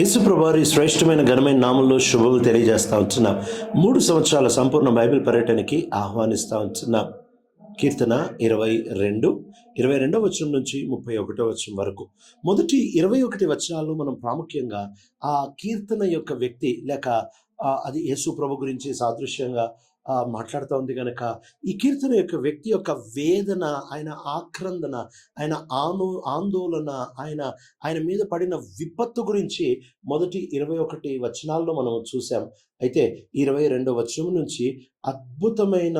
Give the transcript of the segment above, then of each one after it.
యేసుప్రభారి శ్రేష్టమైన ఘనమైన నామంలో శుభములు తెలియజేస్తా ఉంటున్న. మూడు సంవత్సరాల సంపూర్ణ బైబిల్ పర్యటనకి ఆహ్వానిస్తా ఉంటున్న. కీర్తన ఇరవై రెండు ఇరవై రెండవ వచనం నుంచి ముప్పై ఒకటో వచనం వరకు. మొదటి ఇరవై ఒకటి వచనాలు మనం ప్రాముఖ్యంగా ఆ కీర్తన యొక్క వ్యక్తి లేక అది యేసు ప్రభు గురించి సాదృశ్యంగా మాట్లాడుతూ ఉంది కనుక ఈ కీర్తన యొక్క వ్యక్తి యొక్క వేదన ఆయన ఆక్రందన ఆయన ఆను ఆందోళన ఆయన ఆయన మీద పడిన విపత్తు గురించి మొదటి ఇరవై ఒకటి వచనాల్లో మనం చూసాం అయితే ఇరవై రెండో వచనం నుంచి అద్భుతమైన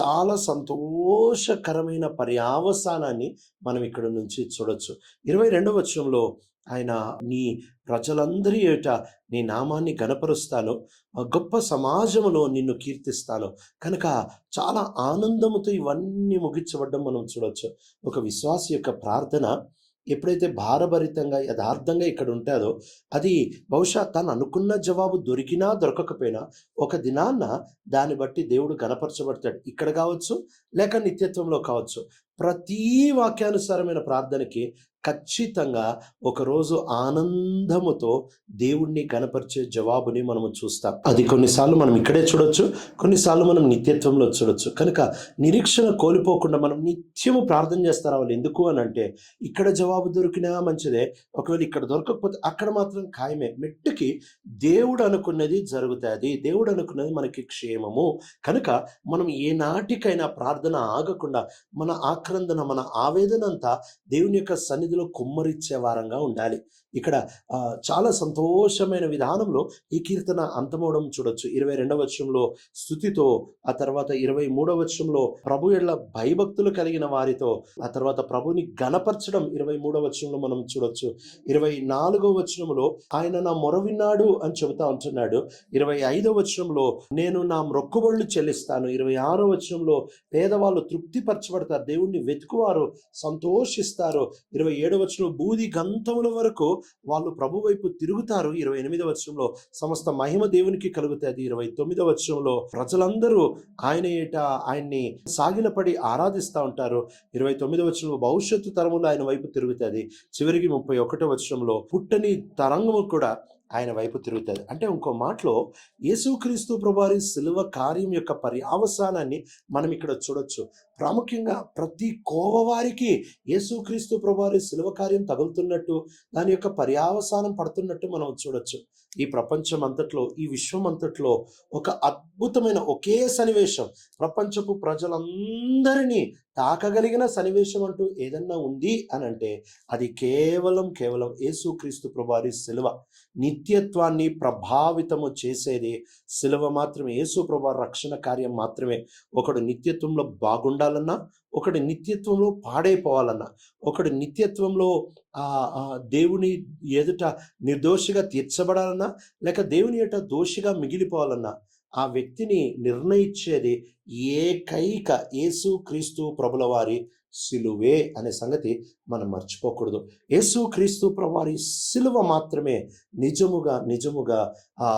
చాలా సంతోషకరమైన పర్యావసానాన్ని మనం ఇక్కడ నుంచి చూడొచ్చు. ఇరవై రెండవ వచనంలో ఆయన నీ ప్రజలందరి ఏట నీ నామాన్ని గనపరుస్తాను గొప్ప సమాజంలో నిన్ను కీర్తిస్తాను కనుక చాలా ఆనందముతో ఇవన్నీ ముగించబడ్డం మనం చూడవచ్చు ఒక విశ్వాస యొక్క ప్రార్థన ఎప్పుడైతే భారభరితంగా యథార్థంగా ఇక్కడ ఉంటుందో అది బహుశా తను అనుకున్న జవాబు దొరికినా దొరకకపోయినా ఒక దినాన్న దాన్ని బట్టి దేవుడు గనపరచబడతాడు ఇక్కడ కావచ్చు లేక నిత్యత్వంలో కావచ్చు. ప్రతి వాక్యానుసారమైన ప్రార్థనకి ఖచ్చితంగా ఒకరోజు ఆనందముతో దేవుణ్ణి కనపరిచే జవాబుని మనము చూస్తాం. అది కొన్నిసార్లు మనం ఇక్కడే చూడొచ్చు కొన్నిసార్లు మనం నిత్యత్వంలో చూడొచ్చు. కనుక నిరీక్షణ కోల్పోకుండా మనం నిత్యము ప్రార్థన చేస్తారు వాళ్ళు? ఎందుకు అని అంటే ఇక్కడ జవాబు దొరికినా మంచిదే ఒకవేళ ఇక్కడ దొరకకపోతే అక్కడ మాత్రం ఖాయమే. మెట్టుకి దేవుడు అనుకున్నది జరుగుతుంది దేవుడు అనుకున్నది మనకి క్షేమము. కనుక మనం ఏ నాటికైనా ప్రార్థన ఆగకుండా మన ఆక్రందన మన ఆవేదన అంతా దేవుని యొక్క సన్నిధిలో కుమ్మరిచ్చే వారంగా ఉండాలి. ఇక్కడ చాలా సంతోషమైన విధానంలో ఈ కీర్తన అంతమవడం చూడొచ్చు. ఇరవై రెండవ వచనంలో స్థుతితో ఆ తర్వాత ఇరవై మూడవ వచనంలో ప్రభు ఎళ్ళ భయభక్తులు కలిగిన వారితో ఆ తర్వాత ప్రభుని గణపరచడం ఇరవై మూడవ వచనంలో మనం చూడొచ్చు. ఇరవై నాలుగవ వచనంలో ఆయన నా మొర విన్నాడు అని చెబుతా ఉంటున్నాడు. ఇరవై ఐదవ వచనంలో నేను నా మొక్కుబళ్ళు చెల్లిస్తాను. ఇరవై ఆరో వచనంలో పేదవాళ్ళు తృప్తిపరచబడతారు. దేవుణ్ణి వెతుకువారు సంతోషిస్తారు. ఇరవై ఏడవ వచనం బూది గంతముల వరకు వాళ్ళు ప్రభు వైపు తిరుగుతారు. ఇరవై ఎనిమిదవ వర్షంలో సమస్త మహిమ దేవునికి కలుగుతుంది. ఇరవై తొమ్మిదవ వర్షంలో ప్రజలందరూ ఆయన ఏట ఆయన్ని సాగిలపడి ఆరాధిస్తూ ఉంటారు. ఇరవై తొమ్మిదవ వర్షంలో భవిష్యత్తు తరములు ఆయన వైపు తిరుగుతుంది. చివరికి ముప్పై ఒకటో వర్షంలో పుట్టని తరంగము కూడా ఆయన వైపు తిరుగుతుంది. అంటే ఇంకో మాటలో యేసుక్రీస్తు ప్రభువారి సిలువ కార్యం యొక్క పర్యావసానాన్ని మనం ఇక్కడ చూడొచ్చు. ప్రాముఖ్యంగా ప్రతి కోవవారికి యేసుక్రీస్తు ప్రభువారి శిలువ కార్యం తగులుతున్నట్టు దాని యొక్క పర్యావసానం పడుతున్నట్టు మనం చూడొచ్చు. ఈ ప్రపంచం అంతట్లో ఈ విశ్వం అంతట్లో ఒక అద్భుతమైన ఒకే సన్నివేశం ప్రపంచపు ప్రజలందరినీ తాకగలిగిన సన్నివేశం అంటూ ఏదన్నా ఉంది అని అంటే అది కేవలం కేవలం యేసుక్రీస్తు ప్రభువారి శిలువ నిత్యత్వాన్ని ప్రభావితము చేసేది శిలువ మాత్రమే యేసు ప్రభు రక్షణ కార్యం మాత్రమే. ఒకడు నిత్యత్వంలో ఉండాలన్నా ఒకటి నిత్యత్వంలో పాడైపోవాలన్నా ఒకటి నిత్యత్వంలో ఆ దేవుని ఎదుట నిర్దోషిగా తీర్చబడాలన్నా లేక దేవుని ఎట దోషిగా మిగిలిపోవాలన్నా ఆ వ్యక్తిని నిర్ణయించేది ఏకైక యేసు క్రీస్తు ప్రభుల వారి సిలువే అనే సంగతి మనం మర్చిపోకూడదు. యేసు క్రీస్తు ప్రవారి సిలువ మాత్రమే నిజముగా నిజముగా ఆ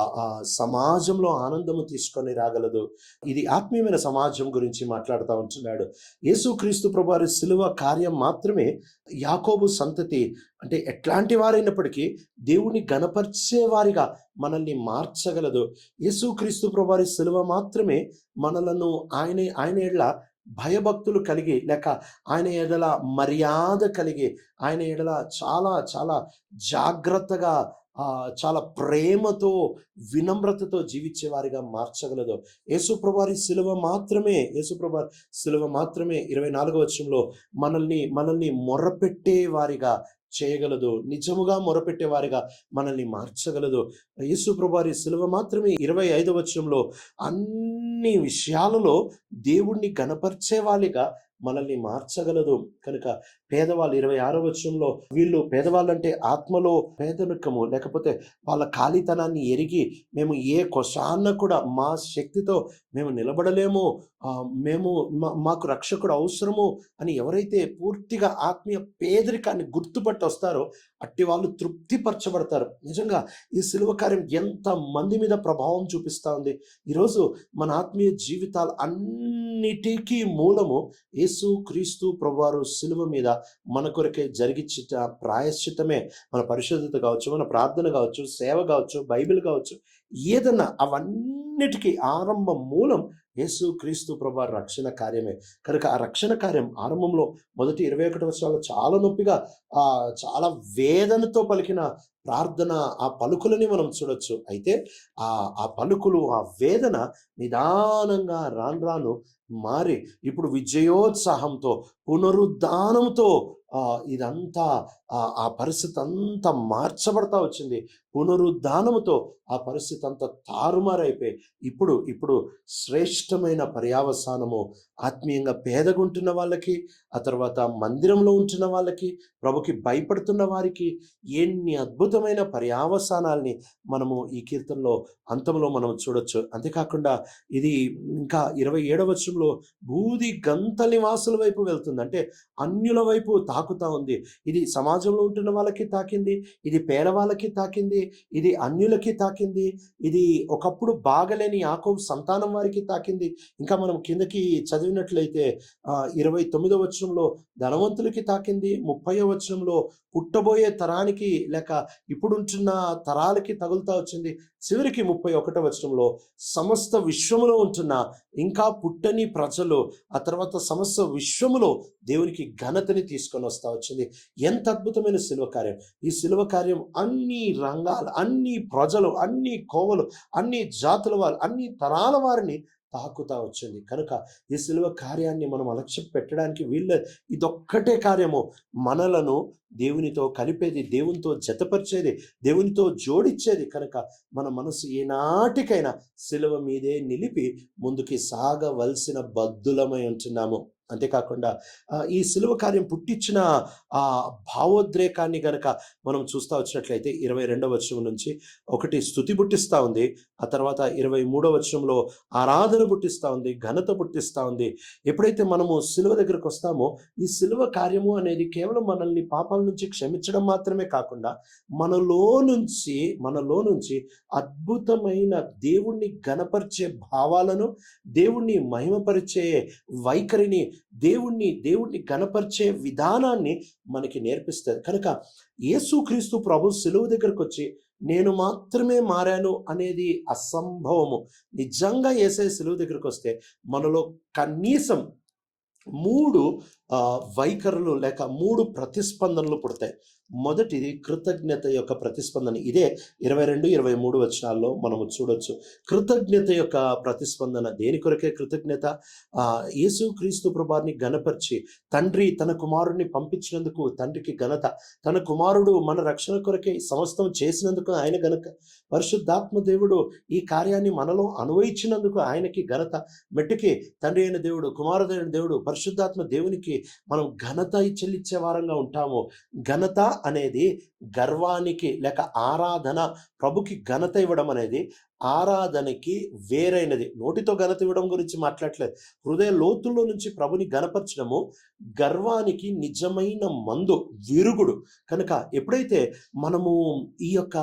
సమాజంలో ఆనందము తీసుకొని రాగలదు. ఇది ఆత్మీయమైన సమాజం గురించి మాట్లాడుతూ ఉంటున్నాడు. యేసు క్రీస్తు ప్రభువారి సిలువ కార్యం మాత్రమే యాకోబు సంతతి అంటే ఎట్లాంటి వారైనప్పటికీ దేవుని గణపరిచేవారిగా మనల్ని మార్చగలదు. యేసు క్రీస్తు ప్రభువారి సిలువ మాత్రమే మనలను ఆయన ఆయన ఎడ్ల భయభక్తులు కలిగి లేక ఆయన ఎడల మర్యాద కలిగి ఆయన ఎడల చాలా చాలా జాగ్రత్తగా చాలా ప్రేమతో వినమ్రతతో జీవించే వారిగా మార్చగలదు యేసుప్రభారి సిలువ మాత్రమే యేసుప్రభారి సిలువ మాత్రమే ఇరవై నాలుగో వచ్చంలో మనల్ని మనల్ని మొరపెట్టే వారిగా చేయగలదు. నిజముగా మొరపెట్టే వారిగా మనల్ని మార్చగలదు. యేసుప్రభారి సిలువ మాత్రమే ఇరవై ఐదవ వచ్చంలో అన్ని విషయాలలో దేవుణ్ణి గణపరిచే వారిగా మనల్ని మార్చగలదు. కనుక పేదవాళ్ళు ఇరవై ఆరో వచ్చంలో వీళ్ళు పేదవాళ్ళంటే ఆత్మలో పేదరికము లేకపోతే వాళ్ళ ఖాళీతనాన్ని ఎరిగి మేము ఏ కొసాన్న కూడా మా శక్తితో మేము నిలబడలేము. మేము మాకు రక్షకుడు అవసరము అని ఎవరైతే పూర్తిగా ఆత్మీయ పేదరికాన్ని గుర్తుపట్టి వస్తారో అట్టి వాళ్ళు తృప్తిపరచబడతారు. నిజంగా ఈ సిలువ కార్యం ఎంత మంది మీద ప్రభావం చూపిస్తూ ఉంది. ఈరోజు మన ఆత్మీయ జీవితాలు అన్నిటికీ మూలము యేసు క్రీస్తు ప్రభువారు సిలువ మీద మన కొరకే జరిగిచ్చిట ప్రాయశ్చితమే మన పరిశుద్ధత కావచ్చు మన ప్రార్థన కావచ్చు సేవ కావచ్చు బైబిల్ కావచ్చు ఏదన్నా అవన్నిటికీ ఆరంభ మూలం యేసు క్రీస్తు ప్రభు రక్షణ కార్యమే. కనుక ఆ రక్షణ కార్యం ఆరంభంలో మొదటి ఇరవై ఒకటి వర్షాలు చాలా నొప్పిగా చాలా వేదనతో పలికిన ప్రార్థన ఆ పలుకులని మనం చూడొచ్చు. అయితే ఆ ఆ పలుకులు ఆ వేదన నిదానంగా రాను రాను మారి ఇప్పుడు విజయోత్సాహంతో పునరుద్ధానంతో ఆ, ఇదంతా ఆ ఆ పరిస్థితి అంతా మార్చబడతా వచ్చింది. పునరుద్ధానముతో ఆ పరిస్థితి అంతా తారుమారైపోయి ఇప్పుడు ఇప్పుడు శ్రేష్టమైన పర్యావసానము ఆత్మీయంగా పేదగుంటున్న వాళ్ళకి ఆ తర్వాత మందిరంలో ఉంటున్న వాళ్ళకి ప్రభుకి భయపడుతున్న వారికి ఎన్ని అద్భుతమైన పర్యావసానాల్ని మనము ఈ కీర్తనలో అంతంలో మనం చూడొచ్చు. అంతేకాకుండా ఇది ఇంకా ఇరవై ఏడవ వచనంలో బూది గంత నివాసుల వైపు వెళ్తుంది. అంటే అన్యుల వైపు తాకుతా ఉంది. ఇది సమాజంలో ఉంటున్న వాళ్ళకి తాకింది ఇది పేదవాళ్ళకి తాకింది ఇది అన్యులకి తాకింది ఇది ఒకప్పుడు బాగలేని యాకోబు సంతానం వారికి తాకింది. ఇంకా మనం కిందకి చదివినట్లయితే ఇరవై తొమ్మిదో వచనంలో ధనవంతులకి తాకింది ముప్పై వచనంలో పుట్టబోయే తరానికి లేక ఇప్పుడుంటున్న తరాలకి తగులుతా వచ్చింది. చివరికి ముప్పై ఒకటో వచనంలో సమస్త విశ్వములో ఉంటున్న ఇంకా పుట్టని ప్రజలు ఆ తర్వాత సమస్త విశ్వములో దేవునికి ఘనతని తీసుకొని వస్తా వచ్చింది. ఎంత అద్భుతమైన శిలువ కార్యం. ఈ శిలువ కార్యం అన్ని రంగాలు అన్ని ప్రజలు అన్ని కోవలు అన్ని జాతుల వారు అన్ని తరాల వారిని తాకుతా వచ్చింది. కనుక ఈ సిలువ కార్యాన్ని మనం అలక్ష్య పెట్టడానికి వీళ్ళ ఇదొక్కటే కార్యము. మనలను దేవునితో కలిపేది దేవునితో జతపరిచేది దేవునితో జోడిచ్చేది. కనుక మన మనసు ఏనాటికైనా సిలువ మీదే నిలిపి ముందుకి సాగవలసిన బద్దులమై ఉంటున్నాము. అంతేకాకుండా ఈ సులువ కార్యం పుట్టించిన ఆ భావోద్రేకాన్ని గనక మనం చూస్తా వచ్చినట్లయితే ఇరవై రెండవ వచనం నుంచి ఒకటి స్థుతి పుట్టిస్తూ ఉంది ఆ తర్వాత ఇరవై మూడవ వచనంలో ఆరాధన పుట్టిస్తూ ఉంది ఘనత పుట్టిస్తూ ఉంది. ఎప్పుడైతే మనము సిలువ దగ్గరకు వస్తామో ఈ సిలువ కార్యము అనేది కేవలం మనల్ని పాపాల నుంచి క్షమించడం మాత్రమే కాకుండా మనలో నుంచి మనలో నుంచి అద్భుతమైన దేవుణ్ణి గణపరిచే భావాలను దేవుణ్ణి మహిమపరిచే వైఖరిని దేవుణ్ణి దేవుణ్ణి గణపరిచే విధానాన్ని మనకి నేర్పిస్తుంది. కనుక యేసుక్రీస్తు ప్రభు సెలువు దగ్గరకు వచ్చి నేను మాత్రమే మారాను అనేది అసంభవము. నిజంగా ఏసే సెలువు దగ్గరకు వస్తే మనలో కనీసం మూడు వైఖరులు లేక మూడు ప్రతిస్పందనలు పుడతాయి. మొదటిది కృతజ్ఞత యొక్క ప్రతిస్పందన ఇదే ఇరవై రెండు ఇరవై మూడు వచనాల్లో మనము చూడొచ్చు. కృతజ్ఞత యొక్క ప్రతిస్పందన దేని కొరకే కృతజ్ఞత? యేసు క్రీస్తు ప్రభాని గణపరిచి తండ్రి తన కుమారుడిని పంపించినందుకు తండ్రికి ఘనత తన కుమారుడు మన రక్షణ కొరకే సమస్తం చేసినందుకు ఆయన గనక పరిశుద్ధాత్మ దేవుడు ఈ కార్యాన్ని మనలో అనువయించినందుకు ఆయనకి ఘనత మెట్టుకి తండ్రి అయిన దేవుడు కుమారుడైన దేవుడు పరిశుద్ధాత్మ దేవునికి మనం ఘనత చెల్లించే వారంగా ఉంటాము. ఘనత అనేది గర్వానికి లేక ఆరాధన ప్రభుకి ఘనత ఇవ్వడం అనేది ఆరాధనకి వేరైనది. నోటితో ఘనత ఇవ్వడం గురించి మాట్లాడలేదు హృదయ లోతుల్లో నుంచి ప్రభుని గనపరచడము గర్వానికి నిజమైన మందు విరుగుడు. కనుక ఎప్పుడైతే మనము ఈ యొక్క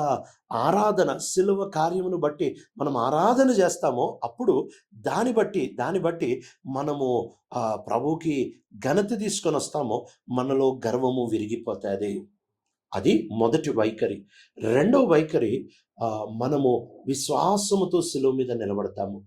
ఆరాధన శిలువ కార్యమును బట్టి మనం ఆరాధన చేస్తామో అప్పుడు దాన్ని బట్టి దాన్ని బట్టి మనము ప్రభుకి ఘనత తీసుకొని వస్తామో మనలో గర్వము విరిగిపోతుంది. అది మొదటి వైఖరి. రెండవ వైఖరి మనము విశ్వాసముతో శిలువ మీద నిలబడతాము.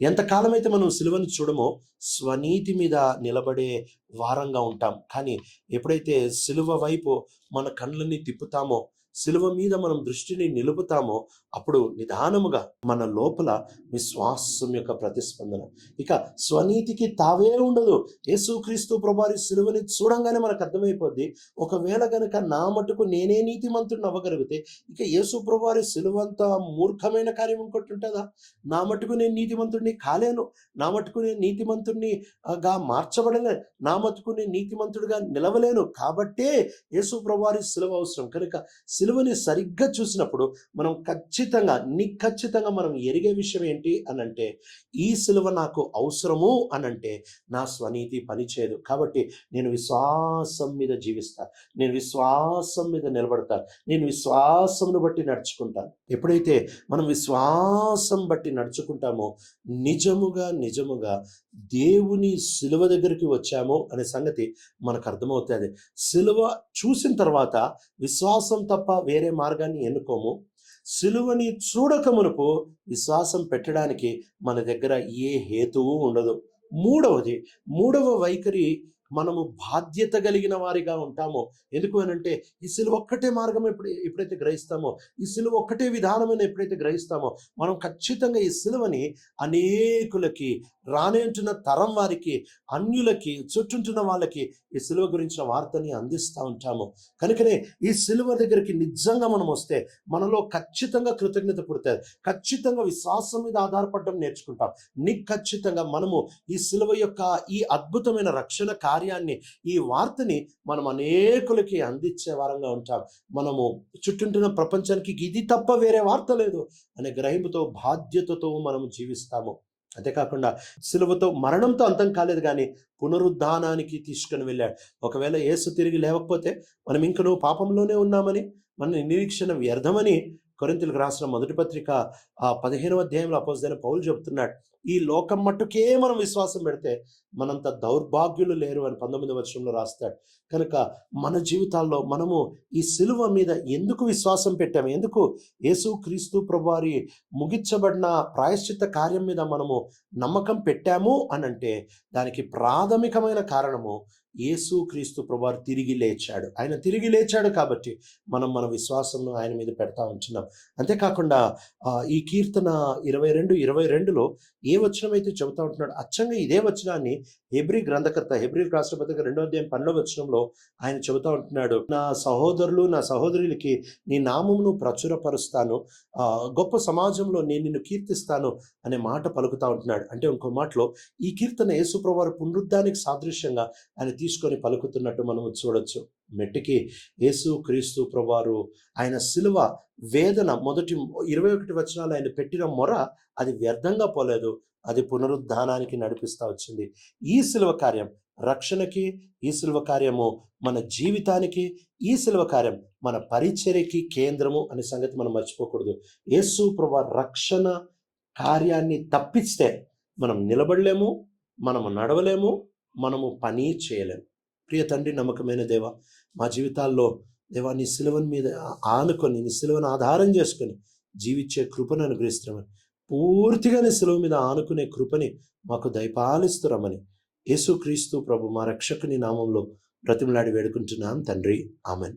ఎంతకాలమైతే మనం సిలువను చూడమో స్వనీతి మీద నిలబడే వారంగా ఉంటాం. కానీ ఎప్పుడైతే సిలువ వైపు మన కళ్ళని తిప్పుతామో సిలువ మీద మనం దృష్టిని నిలుపుతామో అప్పుడు నిదానముగా మన లోపల విశ్వాసం యొక్క ప్రతిస్పందన. ఇక స్వనీతికి తావే ఉండదు. యేసుక్రీస్తు ప్రభారి సిలువని చూడంగానే మనకు అర్థమైపోద్ది. ఒకవేళ గనక నా మటుకు నేనే నీతిమంతుడిని అవ్వగలిగితే ఇక యేసు ప్రభువారి సిలువంత మూర్ఖమైన కార్యం ఇంకోటి ఉంటుందా? నా మటుకు నేను నీతిమంతుడిని కాలేను. నా మటుకు నేను నీతిమంతుడిని గా మార్చబడలేను నా మటుకు నేను నీతిమంతుడిగా నిలవలేను. కాబట్టే యేసు ప్రభువారి సిలువ అవసరం. కనుక సిలువని సరిగ్గా చూసినప్పుడు మనం ఖచ్చితంగా నిఖచ్చితంగా మనం ఎరిగే విషయం ఏంటి అని అంటే ఈ సిలువ నాకు అవసరము అని అంటే నా స్వనీతి పనిచేయదు కాబట్టి నేను విశ్వాసం మీద జీవిస్తాను నేను విశ్వాసం మీద నిలబడతాను నేను విశ్వాసమును బట్టి నడుచుకుంటాను ఎప్పుడైతే మనం విశ్వాసం బట్టి నడుచుకుంటామో నిజముగా నిజముగా దేవుని సిలువ దగ్గరికి వచ్చామో అనే సంగతి మనకు అర్థమవుతుంది. సిలువ చూసిన తర్వాత విశ్వాసం తప్ప వేరే మార్గాన్ని ఎన్నుకోము. సిలువని చూడక మునుపు విశ్వాసం పెట్టడానికి మన దగ్గర ఏ హేతువు ఉండదు. మూడవది మూడవ వైఖరి మనము బాధ్యత కలిగిన వారిగా ఉంటామో? ఎందుకు అని అంటే ఈ సిలువ ఒక్కటే మార్గం ఎప్పుడు ఎప్పుడైతే గ్రహిస్తామో ఈ సిలువ ఒక్కటే విధానమైన ఎప్పుడైతే గ్రహిస్తామో మనం ఖచ్చితంగా ఈ సిలువని అనేకులకి రానేంటున్న తరం వారికి అన్యులకి చుట్టుంటున్న వాళ్ళకి ఈ సిలువ గురించిన వార్తని అందిస్తూ ఉంటాము. కనుకనే ఈ సిలువ దగ్గరికి నిజంగా మనం వస్తే మనలో ఖచ్చితంగా కృతజ్ఞత పుడుతుంది ఖచ్చితంగా విశ్వాసం మీద ఆధారపడడం నేర్చుకుంటాం. నీ ఖచ్చితంగా మనము ఈ సిలువ యొక్క ఈ అద్భుతమైన రక్షణ కార్య కార్యాన్ని ఈ వార్తని మనం అనేకులకి అందించే వారంగా ఉంటాం. మనము చుట్టుంటున్న ప్రపంచానికి ఇది తప్ప వేరే వార్త లేదు అనే గ్రహింపుతో బాధ్యతతో మనం జీవిస్తాము. అంతేకాకుండా సిలువతో మరణంతో అంతం కాలేదు కానీ పునరుద్ధానానికి తీసుకుని వెళ్ళాడు. ఒకవేళ యేసు తిరిగి లేకపోతే మనం ఇంక పాపంలోనే ఉన్నామని మన నిరీక్షణ వ్యర్థమని కొరింతలకు రాసిన మొదటి పత్రిక ఆ పదిహేనవ అధ్యాయంలో అపోజిదైన పౌలు చెబుతున్నాడు. ఈ లోకం మట్టుకే మనం విశ్వాసం పెడితే మనంత దౌర్భాగ్యులు లేరు అని పంతొమ్మిది వర్షంలో రాస్తాడు. కనుక మన జీవితాల్లో మనము ఈ సిలువ మీద ఎందుకు విశ్వాసం పెట్టాము? ఎందుకు యేసు క్రీస్తు ప్రభువారి ముగించబడిన ప్రాయశ్చిత్త కార్యం మీద మనము నమ్మకం పెట్టాము అని అంటే దానికి ప్రాథమికమైన కారణము యేసు క్రీస్తు ప్రభువారు తిరిగి లేచాడు. ఆయన తిరిగి లేచాడు కాబట్టి మనం మన విశ్వాసంను ఆయన మీద పెడతా ఉంటున్నాం. అంతేకాకుండా ఈ కీర్తన ఇరవై రెండు ఇరవై రెండులో ఏ వచనం అయితే చెబుతా ఉంటున్నాడు అచ్చంగా ఇదే వచనాన్ని హెబ్రి గ్రంథకర్త హెబ్రి రాష్ట్రపతిగా రెండో అధ్యాయం పన్నెండో వచనంలో ఆయన చెబుతా ఉంటున్నాడు. నా సహోదరులు నా సహోదరులకి నీ నామమును ప్రచురపరుస్తాను. ఆ, గొప్ప సమాజంలో నేను నిన్ను కీర్తిస్తాను అనే మాట పలుకుతా ఉంటున్నాడు. అంటే ఇంకో మాటలో ఈ కీర్తన యేసుప్రవారు పునరుద్ధానికి సాదృశ్యంగా ఆయన తీసుకొని పలుకుతున్నట్టు మనం చూడొచ్చు. మెట్టికి యేసు క్రీస్తు ప్రభువారు ఆయన సిలువ వేదన మొదటి ఇరవై ఒకటి వచనాలు ఆయన పెట్టిన మొర అది వ్యర్థంగా పోలేదు. అది పునరుద్ధానానికి నడిపిస్తూ వచ్చింది. ఈ సిలువ కార్యం రక్షణకి ఈ సిలువ కార్యము మన జీవితానికి ఈ సిలువ కార్యం మన పరిచర్యకి కేంద్రము అనే సంగతి మనం మర్చిపోకూడదు. యేసు ప్రభు రక్షణ కార్యాన్ని తప్పిస్తే మనం నిలబడలేము మనము నడవలేము మనము పని చేయలేము. ప్రియ తండ్రి నమ్మకమైన దేవ మా జీవితాల్లో దేవా నీ సిలువని మీద ఆనుకొని నీ సిలువను ఆధారం చేసుకొని జీవించే కృపను అనుగ్రహిస్తున్నామని పూర్తిగా నీ సిలువ మీద ఆనుకునే కృపని మాకు దయపాలిస్తురమని యేసుక్రీస్తు ప్రభు మా రక్షకుని నామంలో బ్రతిమలాడి వేడుకుంటున్నాం తండ్రి. ఆమెన్.